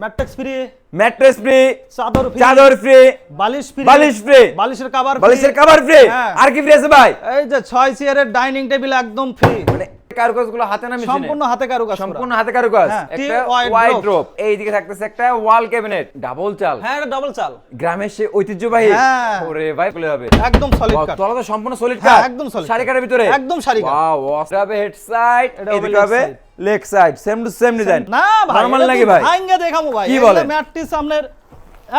Free. Mattress free চাদর free. চাদর free বালিশ ফ্রি। বালিশ free। বালিশের কভার বালিশের কভার ফ্রি। হ্যাঁ। আর কি ফ্রি আছে ভাই? এই যে ছয় চেয়ারের ডাইনিং টেবিল একদম ফ্রি মানে কারুকাজগুলো হাতে না মেশিনে? সম্পূর্ণ হাতে কারুকাজ সম্পূর্ণ হাতে কারুকাজ। হ্যাঁ, একটা ওয়াইড ড্রপ এই দিকে থাকতেছে একটা ওয়াল ক্যাবিনেট ডাবল চাল। হ্যাঁ ডাবল চাল। গ্রামের সেই ঐতিহ্যবাহী। হ্যাঁ। ওরে ভাই বলে হবে একদম সলিড কাট তলা তো সম্পূর্ণ সলিড কাট একদম solid সারি। কাঠের ভিতরে। একদম সারি কাঠ। ওয়াও হেড সাইড হবে এদিকে হবে side। Leg side same to same design. না ভাই নরমাল নাকি ভাই? ভাঙ্গা দেখাবো ভাই। কি বলে ম্যাটটি সামনের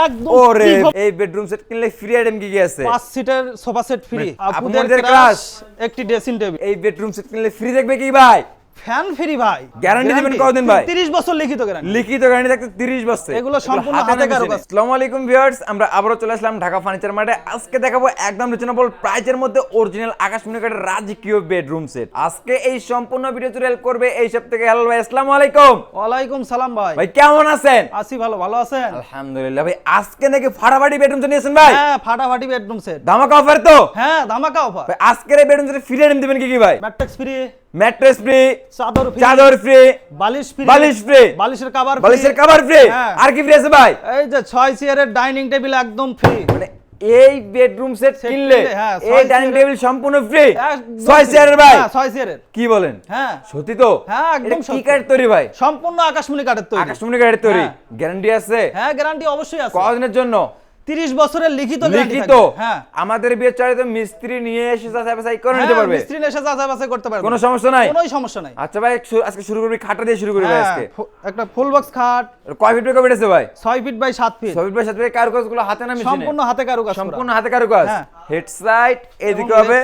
একদম ওরে এই বেডরুম সেট কিনলে ফ্রি আইটেম কি কি আছে? পাঁচ সিটের সোফা সেট ফ্রি আপনাদের ক্লাস একটি ড্রেসিং টেবিল এই বেডরুম সেট কিনলে ফ্রি দেখবে কি ভাই? ফ্যান ফ্রি ভাই। Guarantee দিবেন কতদিন ভাই? 30 বছর লিখিত গ্যারান্টি লিখিত গাড়ি থাকতে 30 বছর। এগুলো সম্পূর্ণ হাতে কারুকাজ। আসসালামু আলাইকুম ভিউয়ার্স আমরা আবারো চলে আসলাম ঢাকা ফার্নিচার মার্টে আজকে দেখাবো একদম রিজনেবল প্রাইজের মধ্যে অরিজিনাল আকাশমণি কাঠের রাজকীয় বেডরুম সেট আজকে এই সম্পূর্ণ ভিডিও করবে এই সব থেকে হ্যালো ভাই আসসালামু আলাইকুম। ওয়ালাইকুম সালাম ভাই। ভাই কেমন আছেন? আসি ভালো ভালো আছেন? আলহামদুলিল্লাহ ভাই আজকে নাকি ফাটাফাটি বেডরুম সেট নিয়েছেন ভাই? হ্যাঁ ফাটাফাটি বেডরুম সেট ধামাকা অফার তো? হ্যাঁ ধামাকা অফার ভাই আজকের এই বেডরুম সেটে ফ্রি দিবেন কি কি ভাই? ম্যাট্রিক্স ফ্রি ম্যাট্রেস ফ্রি চাদর ফ্রি চাদর ফ্রি বালিশ ফ্রি বালিশ free। বালিশের কভার বালিশের কভার ফ্রি। হ্যাঁ। আর কি ফ্রি আছে ভাই? এই যে ছয় চেয়ারের ডাইনিং টেবিল একদম ফ্রি মানে এই বেডরুম সেট কিনলে হ্যাঁ, এই ডাইনিং টেবিল সম্পূর্ণ ফ্রি একদম ছয় free। চেয়ারের ভাই। হ্যাঁ, ছয় চেয়ারের কি বলেন? হ্যাঁ। সত্যি তো? হ্যাঁ, একদম কি কাঠ তৈরি ভাই? সম্পূর্ণ আকাশমণি কাঠের তৈরি। আকাশমণি কাঠের তৈরি। হ্যাঁ। গ্যারান্টি আছে? হ্যাঁ গ্যারান্টি অবশ্যই আছে। কতদিনের জন্য? 30 বছরের লিখিত লিখিত? হ্যাঁ। আমাদের তো মিস্ত্রি নিয়ে এসে যাচাই বাছাই করে নিতে হ্যাঁ, পারবে? মিস্ত্রি এসে যাচাই বাছাই করতে পারবে। কোনো সমস্যা নাই? কোনো সমস্যা নাই। আচ্ছা ভাই আজকে শুরু করবি খাটা দিয়ে শুরু করি ভাই হ্যাঁ, আজকে। একটা ফুল বক্স খাট। কয় ফিট কয় ফিট আছে ভাই? 6 ফিট বাই 7 ফিট ছবি ভাই সাথে কারুকাজগুলো হাতে না মেশিনে? সম্পূর্ণ হাতে কারুকাজ সম্পূর্ণ হাতে কারুকাজ। হেড সাইড এদিকে হবে।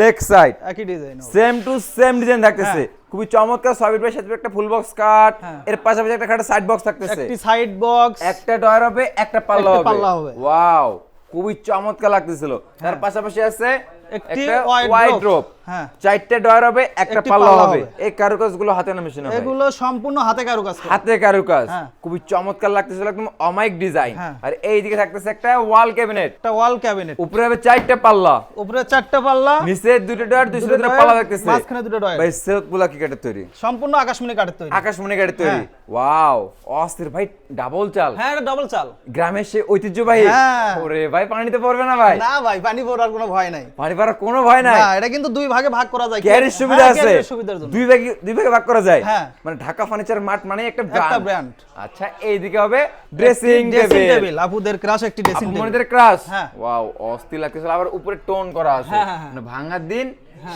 লেগ সাইড একই design same to same design থাকতেছে। খুবই চমৎকার সবিট ভাই সাথে একটা ফুল বক্স কাট হ্যাঁ। এর পাশাপাশি একটা খাটে সাইড বক্স থাকতেছে। একটি সাইড বক্স একটা ডয়ার হবে একটা পাল্লা একটা পাল্লা হবে। ওয়াও খুবই চমৎকার লাগতেছিল। তার পাশাপাশি আছে একটি একটা wide ওয়াইড rope। ড্রপ হ্যাঁ। চারটে ডয়ার হবে একটা পাল্লা পাল্লা হবে। হবে। এই কারুকাজ হাতে না মেশিনে হবে এগুলো সম্পূর্ণ হাতে কারুকাজ হাতে কারুকাজ। খুবই চমৎকার লাগতেছিল একদম অমাইক ডিজাইন। আর এই থাকতেছে একটা ওয়াল ক্যাবিনেট একটা ওয়াল ক্যাবিনেট উপরে হবে চারটে পাল্লা। উপরে চারটা পাল্লা। নিচে দুটো ডয়ার দুটো দুটো দুটো পাল্লা থাকতেছে মাঝখানে দুটো ডয়ার। ভাই সিল্ক কি কাঠের তৈরি? সম্পূর্ণ আকাশমণি কাঠের তৈরি। আকাশমণি কাঠের তৈরি। হ্যাঁ। ওয়াও অস্থির। ভাই ডাবল চাল। হ্যাঁ এটা ডাবল চাল। গ্রামের ঐতিহ্যবাহী। হ্যাঁ। ওরে ভাই পানিতে পড়বে না ভাই। না ভাই পানি পড়ার কোনো ভয় নাই। পানি পড়ার কোনো ভয় নাই। এটা কিন্তু দুই ভাগে ভাগ করা যায়। ক্যারির সুবিধা হ্যাঁ, আছে। সুবিধার জন্য। দুই ভাগে দুই ভাগে ভাগ করা যায়। হ্যাঁ। মানে ঢাকা ফার্নিচার মার্ট মানে একটা ব্র্যান্ড আচ্ছা এইদিকে হবে ড্রেসিং টেবিল আপুদের ক্রাশ একটি ড্রেসিং টেবিল আপুদের ক্রাশ। ওয়াও অস্থির লাগতেছিল আবার উপরে টোন করা আছে। হ্যাঁ। মানে ভাঙার দিন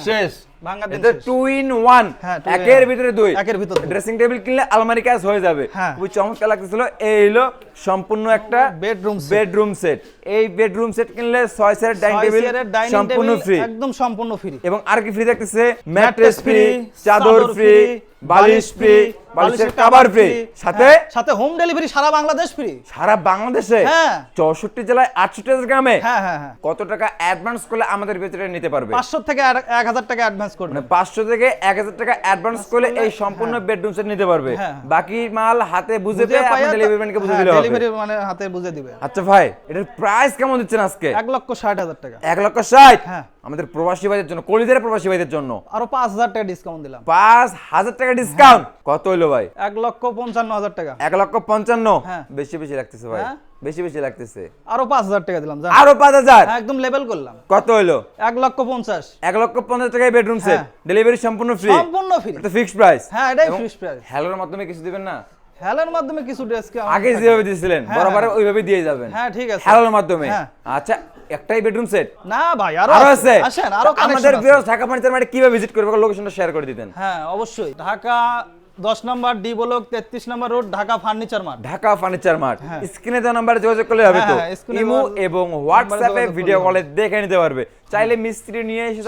শেষ। ভাঙার এটা টু ইন ওয়ান হ্যাঁ, two in একের ভিতরে দুই। একের ভিতর ড্রেসিং টেবিল কিনলে আলমারি কাজ হয়ে যাবে। হ্যাঁ। খুবই চমৎকার লাগতেছিল। এই হলো সম্পূর্ণ একটা বেডরুম বেডরুম সেট এই বেডরুম সেট কিনলে ছয় সেট ডাইনিং টেবিল সম্পূর্ণ ফ্রি একদম সম্পূর্ণ ফ্রি এবং আর কি ফ্রি থাকতেছে ম্যাট্রেস ফ্রি চাদর ফ্রি বালিশ ফ্রি বালিশের কভার ফ্রি সাথে? সাথে হোম ডেলিভারি সারা বাংলাদেশ ফ্রি সারা বাংলাদেশে? হ্যাঁ। চৌষট্টি জেলায় আটষট্টি হাজার গ্রামে? হ্যাঁ হ্যাঁ হ্যাঁ। কত টাকা অ্যাডভান্স করলে আমাদের ভিতরে নিতে পারবে? পাঁচশো থেকে আর- এক হাজার টাকা অ্যাডভান্স করবে। মানে থেকে টাকা অ্যাডভান্স করলে এই সম্পূর্ণ বেডরুম সেট নিতে পারবে। হ্যাঁ। বাকি মাল হাতে বুঝে আপনি ডেলিভারি ম্যানকে বুঝে হ্যাঁ, দিলে হবে। ডেলিভারি মানে হাতে বুঝে দিবে। আচ্ছা ভাই এটার প্রাইস কেমন দিচ্ছেন আজকে? এক লক্ষ ষাট হাজার টাকা। এক লক্ষ ষাট? হ্যাঁ। আমাদের প্রবাসী ভাইদের জন্য কলিদের প্রবাসী ভাইদের জন্য। আরও পাঁচ হাজার টাকা ডিসকাউন্ট দিলাম। পাঁচ হাজার টাকা ডিসকাউন্ট কত হইল ভাই? এক লক্ষ পঞ্চান্ন হাজার টাকা। এক লক্ষ পঞ্চান্ন? হ্যাঁ। বেশি বেশি লাগতেছে ভাই। হ্যাঁ। বেশি বেশি লাগতেছে। আরও পাঁচ হাজার টাকা দিলাম আরও পাঁচ হাজার? হ্যাঁ, একদম লেভেল করলাম। কত এক লক্ষ পঞ্চাশ। এক লক্ষ পঞ্চাশ টাকায় বেডরুম সেট হ্যাঁ। ডেলিভারি সম্পূর্ণ ফ্রি সম্পূর্ণ ফ্রি এটা ফিক্সড প্রাইস হ্যাঁ এটাই ফিক্স প্রাইস হ্যালোর মাধ্যমে কিছু দিবেন না? হেলের মাধ্যমে কিছু ড্রেস আগে যেভাবে দিয়েছিলেন হ্যাঁ, বরাবর হ্যাঁ। ওইভাবে দিয়ে যাবেন। হ্যাঁ ঠিক আছে। মাধ্যমে। হ্যাঁ। আচ্ছা একটাই বেডরুম সেট না ভাই আরও আরও আছে। আসেন আরও আমাদের ভিউয়ার্স ঢাকা ফার্নিচার মার্কেট কীভাবে ভিজিট করবে লোকেশনটা শেয়ার করে দিতেন? হ্যাঁ অবশ্যই। ঢাকা দশ নম্বর ডি ব্লক তেত্রিশ number road Dhaka furniture mart Dhaka furniture mart. স্ক্রিনে দেওয়া নাম্বারে যোগাযোগ করলে হবে তো। হ্যাঁ, হ্যাঁ, ইমো এবং হোয়াটসঅ্যাপে ভিডিও কলে দেখে নিতে পারবে। চাইলে মিস্ত্রি নিয়ে এসে।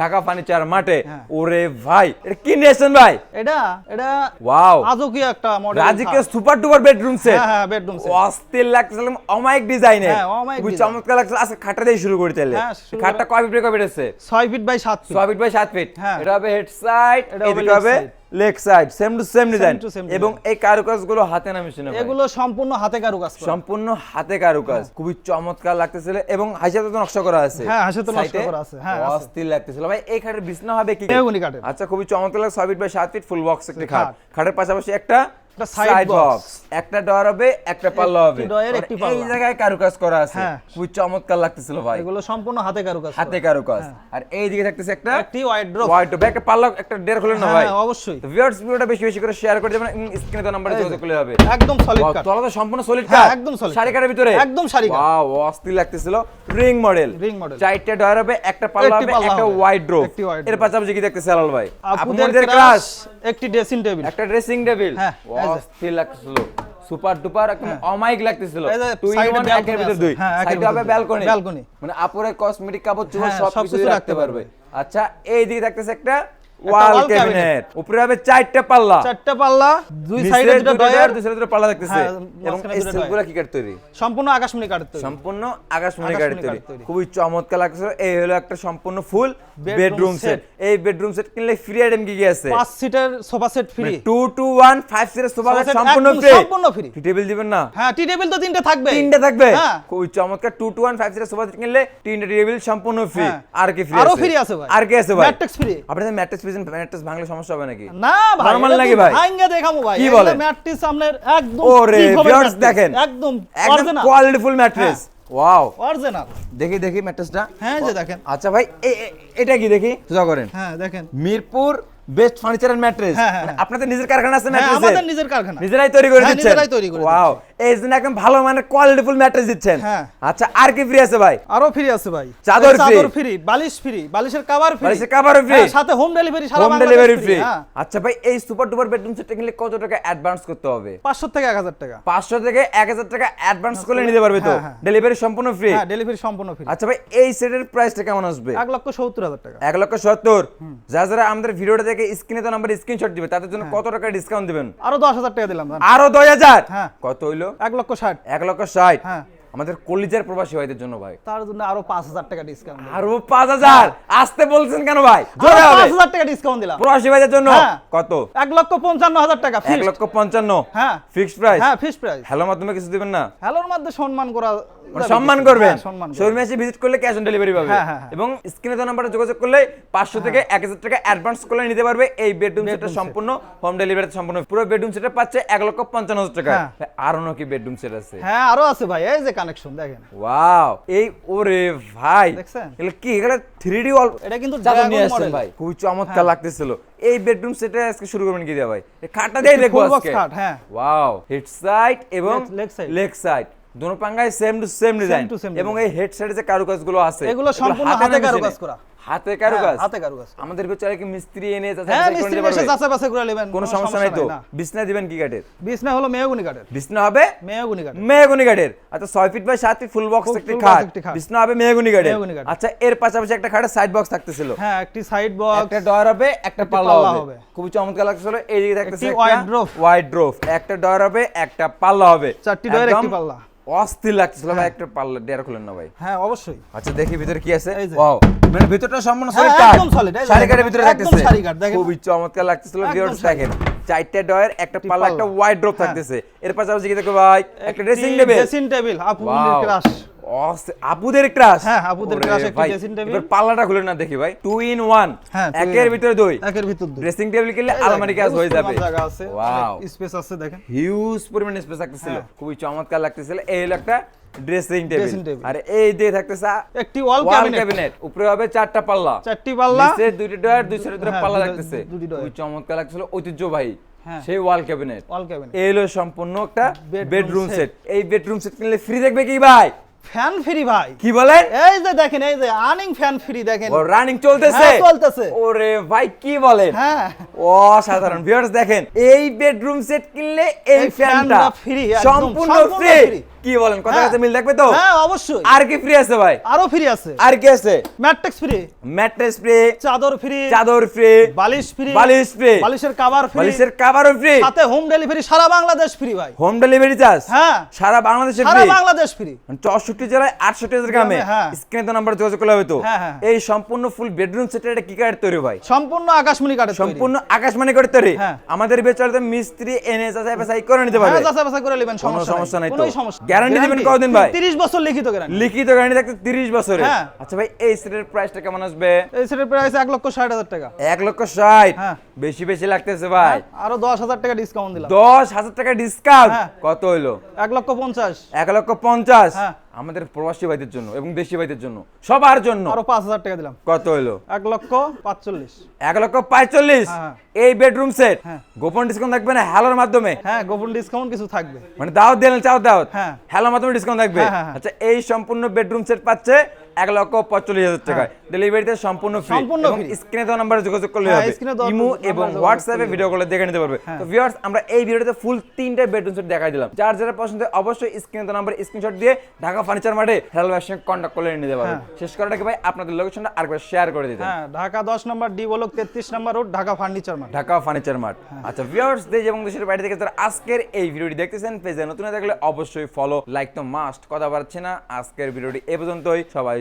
ঢাকা ফার্নিচার মাঠে। হ্যাঁ। ওরে ভাই এটা কি নিয়েছেন ভাই? এটা এটা ওয়াও। আজও একটা মডেল রাজিকে সুপার ডুপার বেডরুম সেট হ্যাঁ হ্যাঁ বেডরুম সেট অস্থির লাগতেছিল অমায়িক ডিজাইনের হ্যাঁ, খুবই design। চমৎকার লাগছিল আজকে খাটটা দিয়ে শুরু করি তাহলে। হ্যাঁ, খাটটা কয় ফিট কয় ফিট আছে? ছয় ফিট বাই সাত ফিট ছয় ফিট বাই সাত ফিট হ্যাঁ। এটা হবে হেড সাইড এটা হবে। Leg side same to same design এবং এই কারুকাজগুলো হাতে না মেশিনে এগুলো সম্পূর্ণ হাতে কারুকাজ করা। সম্পূর্ণ হাতে কারুকাজ। খুবই চমৎকার লাগতেছিল এবং হাইসাতে তো নকশা করা আছে হ্যাঁ, হাইসাতে নকশা সাইডে করা আছে, হ্যাঁ। অস্থির লাগতেছিল ভাই এই খাটের বিছনা হবে কি মেহগনি কাঠের। আচ্ছা খুবই চমৎকার লাগে ছয় ফিট বাই সাত ফিট ফুল বক্স একটি খাট। খাটের পাশাপাশি একটা একটা side box। একটা ডয়ার হবে একটা পাল্লা হবে। একটি এই জায়গায় কারুকাজ করা আছে। হ্যাঁ। খুব চমৎকার লাগতেছিল ভাই। এগুলো সম্পূর্ণ হাতে কারুকাজ হাতে কারুকাজ। আর এই দিকে থাকতেছে একটা একটি ওয়াইড ড্রপ হোয়াইট একটা পাল্লা একটা ডের খুলে না ভাই। হ্যাঁ অবশ্যই। ভিউয়ার্স ভিডিওটা বেশি বেশি করে শেয়ার করে দেবেন। স্ক্রিনে তো নাম্বারে যোগাযোগ করলে হবে। একদম সলিড কাট তলা তো সম্পূর্ণ সলিড হ্যাঁ, কাট একদম শাড়ি কাটের ভিতরে। একদম শাড়ি কাট। ওয়াও অস্থির লাগতেছিল। Ring model model। চারটে ডয়ার হবে একটা পাল্লা হবে একটা ওয়াইড ড্রপ এর। পাশাপাশি কি দেখতেছে আলাল ভাই? আপুদের ক্রাশ একটি ড্রেসিং টেবিল একটা ড্রেসিং টেবিল হ্যাঁ। অস্থির সুপার ডুপার একদম অমাইক লাগতেছিল। তুই balcony একের ভিতর দুই। হ্যাঁ, সাইডে হবে দুই। ব্যালকনি মানে আপুরে কসমেটিক কাপড় চোপড় হ্যাঁ, সব কিছু রাখতে পারবে। আচ্ছা এই দিকে থাকতেছে একটা ওয়াল ক্যাবিনেট উপরে হবে চারটা পাল্লা। চারটা পাল্লা দুই সাইডে দুটো ডয়ার দুই সাইডে দুটো পাল্লা দেখতেছে। হ্যাঁ, এবং এই কি কাঠ তৈরি? সম্পূর্ণ আকাশমণি কাঠের তৈরি। সম্পূর্ণ আকাশমণি কাঠের তৈরি। খুবই চমৎকার লাগছে এই হলো একটা সম্পূর্ণ ফুল বেডরুম সেট। এই বেডরুম সেট কিনলে ফ্রি আইটেম কি কি আছে? পাঁচ সিটের sofa set free two two one five সিটের সোফা set সম্পূর্ণ ফ্রি সম্পূর্ণ free। টেবিল দিবেন না? হ্যাঁ টি টেবিল তো তিনটে থাকবে। তিনটে থাকবে? হ্যাঁ। খুবই চমৎকার। টু টু ওয়ান ফাইভ সিটের সোফা সেট কিনলে তিনটে টেবিল সম্পূর্ণ ফ্রি হ্যাঁ। আর কি ফ্রি আরও free আছে ভাই। আর কি আছে ভাই? Matrix free। আপনাদের ম্যাট্রেস ফ্রি ম্যাট্রেস ভাঙলে সমস্যা হবে নাকি? না ভাই Normal নাকি ভাই? ভাঙ্গা দেখামু ভাই? কি এগুলো বলেন? ম্যাট্রিক্স আপনার একদম ওরে ভিউয়ার্স দেখেন। একদম একদম কোয়ালিটিফুল ম্যাট্রেস। ওয়াও অরিজিনাল দেখি দেখি ম্যাট্রেসটা। হ্যাঁ যে দেখেন। আচ্ছা ভাই এটা কি দেখি? সোজা করেন। হ্যাঁ দেখেন। Mirpur best furniture and mattress. হ্যাঁ, হ্যাঁ, হ্যাঁ। আপনাদের নিজের কারখানা আছে হ্যাঁ আমাদের নিজের কারখানা। নিজেরাই তৈরি করে হ্যাঁ, দিচ্ছেন। নিজেরাই তৈরি করে ওয়াও এই জন্য একদম ভালো মানের কোয়ালিটিফুল ম্যাট্রেস দিচ্ছেন। হ্যাঁ। আচ্ছা আর কি ফ্রি আছে ভাই? আরও ফ্রি আছে ভাই। চাদর free? চাদর ফ্রি বালিশ ফ্রি বালিশের কভার ফ্রি বালিশের cover-ও free? সাথে হোম ডেলিভারি সারা হোম ডেলিভারি ফ্রি হ্যাঁ। আচ্ছা ভাই এই সুপার ডুপার বেডরুম সেটটা কিনলে কত টাকা অ্যাডভান্স করতে হবে? 500 থেকে 1000 টাকা। পাঁচশো থেকে এক হাজার টাকা অ্যাডভান্স করলে নিতে পারবে তো? হ্যাঁ, হ্যাঁ। ডেলিভারি সম্পূর্ণ ফ্রি হ্যাঁ ডেলিভারি সম্পূর্ণ ফ্রি আচ্ছা ভাই এই সেটের প্রাইসটা কেমন আসবে? এক লক্ষ সত্তর হাজার টাকা। এক লক্ষ সত্তর? যারা যারা আমাদের ভিডিওটা দেখে স্ক্রিনে তো নাম্বার স্ক্রিনশট দিবে তাদের জন্য কত টাকা ডিসকাউন্ট দিবেন? আরও দশ হাজার টাকা দিলাম আরও দশ হাজার? হ্যাঁ। কত হইল? এক লক্ষ ষাট। এক লক্ষ ষাট? হ্যাঁ। আমাদের কলিজার প্রবাসী ভাইদের জন্য ভাই। তার জন্য আরও পাঁচ হাজার টাকা ডিসকাউন্ট আরও পাঁচ হাজার? আসতে বলছেন কেন ভাই? পাঁচ হাজার টাকা ডিসকাউন্ট দিলাম। প্রবাসী ভাইদের জন্য? হ্যাঁ। কত? এক লক্ষ পঞ্চান্ন হাজার টাকা এক লক্ষ পঞ্চান্ন? হ্যাঁ। ফিক্সড প্রাইস হ্যাঁ ফিক্স প্রাইস হ্যালো মাধ্যমে কিছু দিবেন না? হ্যালোর মাধ্যমে সম্মান করা সম্মান কিছু। করবেন। হ্যাঁ, শোরুমে এসে ভিজিট করলে ক্যাশ অন ডেলিভারি পাবে। হ্যাঁ, হ্যাঁ, হ্যাঁ। এবং স্ক্রিনে তো নাম্বারে যোগাযোগ করলে পাঁচশো থেকে এক হাজার টাকা অ্যাডভান্স করলে নিতে পারবে। এই বেডরুম সেটটা সম্পূর্ণ হোম ডেলিভারি সম্পূর্ণ। পুরো বেডরুম সেটটা পাচ্ছে এক লক্ষ পঞ্চান্ন হাজার টাকা। হ্যাঁ। আরও নাকি বেডরুম সেট আছে। হ্যাঁ আরও আছে ভাই। এই যে কানেকশন দেখেন। ওয়াও এই ওরে ভাই? এগুলো কি? এগুলো থ্রি ডি অল এটা কিন্তু চাদর নিয়ে আসছেন হ্যাঁ। ভাই। খুবই চমৎকার লাগতেছিল। এই বেডরুম সেটে আজকে শুরু করবেন কি দিয়া ভাই? খাটটা দিয়ে দেখব আজকে। হ্যাঁ। ওয়াও হেড সাইড এবং leg side। লেগ সাইড দোনো পাঙ্গায় সেম টু সেম ডিজাইন এবং এই হেড সাইডে যে কারুকাজগুলো আছে এগুলো সম্পূর্ণ হাতে কারুকাজ করা। হাতে কারুকাজ? হ্যাঁ, হাতে করা। আমাদের বিচারে কি মিস্ত্রি এনে হ্যাঁ করে মিস্ত্রি এসে যাচাই বাছাই করে নেবেন কোনো সমস্যা নাই তো। বিছনা দিবেন কি কাঠের? বিছনা হলো মেহগুনি কাঠের। বিছনা হবে? মেহগুনি কাঠের। মেহগুনি কাঠের। আচ্ছা ছয় ফিট বাই সাত ফিট ফুল বক্স একটি খাট। বিছনা হবে মেহগুনি কাঠের। আচ্ছা এর পাশাপাশি একটা খাটের সাইড বক্স থাকতেছিল। হ্যাঁ একটি সাইড বক্স একটা ডয়ার হবে একটা পাল্লা হবে। খুবই চমৎকার লাগছিল এইদিকে থাকতেছে একটি। ওয়াইড ড্রোফ একটা ডয়ার হবে একটা পাল্লা হবে। চারটি ডয়ার, একটি পাল্লা। অস্থির লাগছিল ভাই একটা পাল্লা। ডেয়ার খুলেন না ভাই। হ্যাঁ অবশ্যই। আচ্ছা দেখি ভিতরে কি আছে। ওয়াও মানে ভিতরটা সম্পূর্ণ হ্যাঁ, সলিড কাঠ একদম solid, এই যে শাড়ি দেখেন, কাঠের ভিতরে একদম থাকতেছে। শাড়ি কাঠ, দেখেন। খুবই চমৎকার লাগতেছিল একদম ভিউয়ার্স দেখেন। চারটা ডয়ার একটা পাল্লা। একটা ওয়াইড ড্রপ হ্যাঁ। থাকতেছে। এর পাশাপাশি কি দেখো ভাই একটা ড্রেসিং টেবিল ড্রেসিং টেবিল আপু ক্রাশ আপুদের ক্রাশ হ্যাঁ, আপুদের crush একটি dressing table। এবার পাল্লাটা খুলে না দেখি ভাই। টু ইন ওয়ান হ্যাঁ, একের ভিতরে দুই। একের ভিতর দুই। ড্রেসিং টেবিল কিনলে আলমারি কাজ হয়ে যাবে। ওয়াও স্পেস আছে দেখেন। হিউজ পরিমাণ স্পেস থাকতেছিল। হ্যাঁ। খুবই চমৎকার লাগতেছিল। এই হলো একটা ড্রেসিং টেবিল। আর এই দিয়ে থাকতেছে একটি ওয়াল ক্যাবিনেট উপরে হবে চারটা পাল্লা। চারটি পাল্লা। নিচে দুইটা ডয়ার দুই সাইডে দুটো হ্যাঁ, পাল্লা লাগতেছে চমৎকার লাগছিল ঐতিহ্যবাহী হ্যাঁ। সেই ওয়াল ক্যাবিনেট ওয়াল ক্যাবিনেট এই হলো সম্পূর্ণ একটা বেডরুম সেট এই বেডরুম সেট কিনলে ফ্রি দেখবে কি ভাই? ফ্যান ফ্রি ভাই। কি বলেন এই যে দেখেন এই যে আর্নিং ফ্যান ফ্রি দেখেন। ও রানিং চলতেছে। হ্যাঁ, চলতেছে। ওরে ভাই কি বলেন? হ্যাঁ। অসাধারণ। ভিউয়ার্স দেখেন এই বেডরুম সেট কিনলে এই ফ্যানটা একদম সম্পূর্ণ ফ্রি। কি বলেন কথা হ্যাঁ। কাছে মিল থাকবে তো? হ্যাঁ অবশ্যই। আর কি ফ্রি আছে ভাই? আরও ফ্রি আছে। আর কি আছে? ম্যাট্রিক্স ফ্রি ম্যাট্রেস ফ্রি চাদর ফ্রি চাদর ফ্রি বালিশ ফ্রি বালিশ free। বালিশের কভার ফ্রি বালিশের কাভারও ফ্রি সাথে হোম ডেলিভারি সারা বাংলাদেশ ফ্রি ভাই। হোম ডেলিভারি চার্জ হ্যাঁ। সারা বাংলাদেশে সারা বাংলাদেশ ফ্রি চৌষট্টি জেলায় আটষট্টি হাজার গ্রামে? হ্যাঁ। স্ক্রিনে তো নাম্বার যোগাযোগ করলে হবে তো? হ্যাঁ, হ্যাঁ। এই সম্পূর্ণ ফুল বেডরুম সেটের এটা কি কাঠ তৈরি ভাই। সম্পূর্ণ আকাশমণি তৈরি। সম্পূর্ণ আকাশমানি করে তৈরি? হ্যাঁ। আমাদের বেচারে মিস্ত্রি এনে যাচাই বাছাই করে নিতে হ্যাঁ পারবে? বাছাই করে নেবেন সমস্যা নাই। তো। সমস্যা গ্যারান্টি দিবেন কতদিন ভাই? 30 বছর লিখিত গ্যারান্টি লিখিত গ্যারান্টি থাকতে 30 বছরের। হ্যাঁ। আচ্ছা ভাই এই সেটের প্রাইসটা কেমন আসবে? এই সেটের প্রাইস এক লক্ষ ষাট হাজার টাকা। এক লক্ষ ষাট? হ্যাঁ। বেশি বেশি লাগতেছে ভাই। আরও দশ হাজার টাকা ডিসকাউন্ট দিলাম। দশ হাজার টাকা ডিসকাউন্ট হ্যাঁ। কত হইল? এক লক্ষ পঞ্চাশ। এক লক্ষ পঞ্চাশ? হ্যাঁ। আমাদের প্রবাসী ভাইদের জন্য এবং দেশি ভাইদের জন্য সবার জন্য। আরও পাঁচ হাজার টাকা দিলাম। কত হলো এক লক্ষ পাঁচচল্লিশ। এক লক্ষ পাঁচচল্লিশ? হ্যাঁ। এই বেডরুম সেট হ্যাঁ। গোপন ডিসকাউন্ট থাকবে না হ্যালোর মাধ্যমে? হ্যাঁ গোপন ডিসকাউন্ট কিছু থাকবে। মানে দাওয়াত দিলেন চাও দাওয়াত? হ্যাঁ। হ্যালোর মাধ্যমে ডিসকাউন্ট থাকবে? হ্যাঁ, হ্যাঁ, হ্যাঁ। আচ্ছা এই সম্পূর্ণ বেডরুম সেট পাচ্ছে এক লক্ষ পঁয়তাল্লিশ হাজার টাকায়। ডেলিভারিতে সম্পূর্ণ ফ্রি হ্যাঁ। সম্পূর্ণ স্ক্রিনে দেওয়া নাম্বারে যোগাযোগ করলে হ্যাঁ, হবে। ইমো এবং হোয়াটসঅ্যাপে ভিডিও কলে দেখে নিতে পারবে। হ্যাঁ। তো ভিউয়ার্স আমরা এই ভিডিওতে ফুল তিনটে বেডরুম সেট দেখাই দিলাম। যার যারা পছন্দ অবশ্যই স্ক্রিনে দেওয়া নাম্বারে স্ক্রিনশট দিয়ে ঢাকা ফার্নিচার মাঠে হেলাল ভাইয়ের সঙ্গে কন্ট্যাক্ট করে নিতে পারবে। হ্যাঁ। শেষ করার আগে ভাই আপনাদের লোকেশনটা আরেকবার শেয়ার করে দিতে। হ্যাঁ ঢাকা দশ নম্বর ডি বলক তেত্রিশ number road Dhaka furniture mart Dhaka furniture mart আচ্ছা ভিউয়ার্স দেশ এবং দেশের বাইরে থেকে যারা আজকের এই ভিডিওটি দেখতেছেন পেজে নতুন হয়ে থাকলে অবশ্যই ফলো লাইক তো মাস্ট কথা পারছে না। আজকের ভিডিওটি এ পর্যন্তই। সবাই